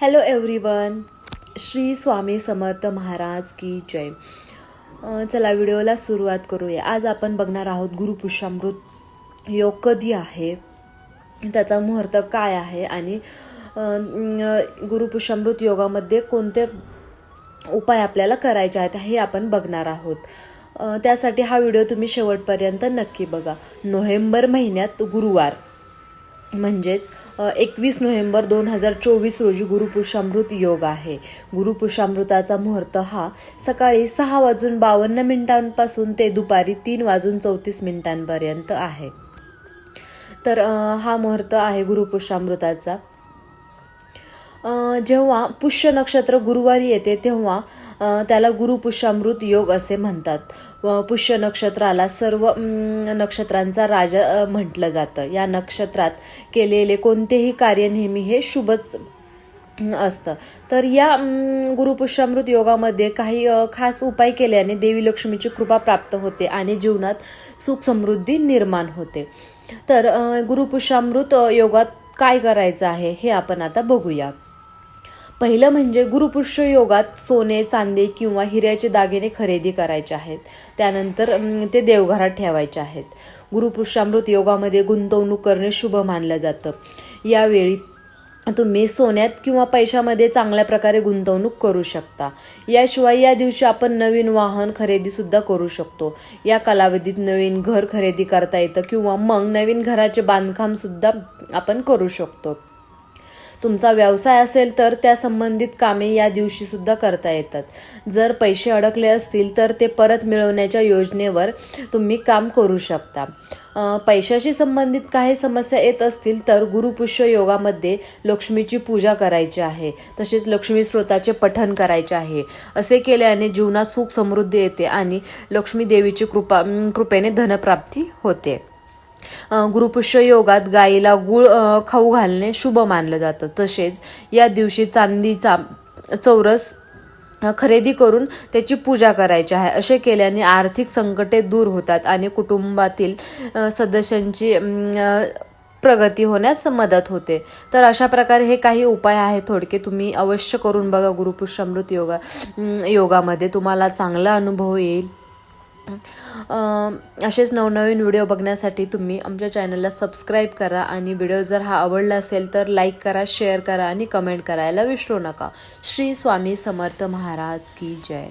Hello everyone Shri Swami Samarth Maharaj की जय. चला व्हिडिओला सुरुवात करूया. आज आपण बघणार आहोत गुरुपुष्यामृत योग कधी आहे? त्याचा मुहूर्त काय आहे? आणि गुरुपुष्यामृत योगामध्ये कोणते उपाय आपल्याला करायचे आहेत हे आपण बघणार आहोत. त्यासाठी हा व्हिडिओ तुम्ही शेवटपर्यंत नक्की बघा. नोव्हेंबर महिन्यात गुरुवार. म्हणजेच एकवीस नोव्हेंबर दोन हजार चोवीस रोजी गुरुपुषामृत योग आहे. गुरुपुषामृताचा मुहूर्त हा सकाळी सहा वाजून बावन्न मिनिटांपासून ते दुपारी तीन वाजून चौतीस मिनिटांपर्यंत आहे. तर हा मुहूर्त आहे गुरुपुषामृताचा जेव्हा पुष्य नक्षत्र गुरुवारी येते तेव्हा त्याला गुरुपुष्यामृत योग असे म्हणतात. व पुष्य नक्षत्राला सर्व नक्षत्रांचा राजा म्हटलं जातं. या नक्षत्रात केलेले कोणतेही कार्य नेहमी हे शुभच असतं. तर या गुरुपुष्यामृत योगामध्ये काही खास उपाय केल्याने देवी लक्ष्मीची कृपा प्राप्त होते आणि जीवनात सुख समृद्धी निर्माण होते. तर गुरुपुष्यामृत योगात काय करायचं आहे हे आपण आता बघूया. पहिलं म्हणजे गुरुपुष्य योगात सोने चांदी किंवा हिऱ्याचे दागिने खरेदी करायचे आहेत. त्यानंतर ते देवघरात ठेवायचे आहेत. गुरुपुष्यामृत योगामध्ये गुंतवणूक करणे शुभ मानलं जातं. यावेळी तुम्ही सोन्यात किंवा पैशामध्ये चांगल्या प्रकारे गुंतवणूक करू शकता. याशिवाय या दिवशी आपण नवीन वाहन खरेदीसुद्धा करू शकतो. या कालावधीत नवीन घर खरेदी करता येतं किंवा मग नवीन घराचे बांधकामसुद्धा आपण करू शकतो. तुमचा व्यवसाय असेल तर त्या संबंधित कामे या दिवशी सुद्धा करता येतात. जर पैसे अडकले असतील तर ते परत मिळवण्याच्या योजनेवर तुम्ही काम करू शकता. पैशाशी संबंधित काही समस्या येत असतील तर गुरुपुष्य योगामध्ये लक्ष्मीची पूजा करायची आहे. तसेच लक्ष्मी स्रोताचे पठन करायचे आहे. असे केल्याने जीवनात सुख समृद्धी येते आणि लक्ष्मी देवीची कृपा कृपेने धनप्राप्ती होते. गुरुपुष्य योगात गाईला गुळ खाऊ घालणे शुभ मानलं जातं. तसेच या दिवशी चांदीचा चौरस खरेदी करून त्याची पूजा करायची आहे. असे केल्याने आर्थिक संकटे दूर होतात आणि कुटुंबातील सदस्यांची प्रगती होण्यास मदत होते. तर अशा प्रकारे हे काही उपाय आहेत थोडके. तुम्ही अवश्य करून बघा गुरुपुष्यामृत योगा योगामध्ये. तुम्हाला चांगला अनुभव येईल. असेच नवनवीन व्हिडिओ बघण्यासाठी तुम्ही आमच्या चॅनलला सबस्क्राईब करा आणि व्हिडिओ जर हा आवडला असेल तर लाईक करा शेअर करा आणि कमेंट करायला विसरू नका. श्री स्वामी समर्थ महाराज की जय.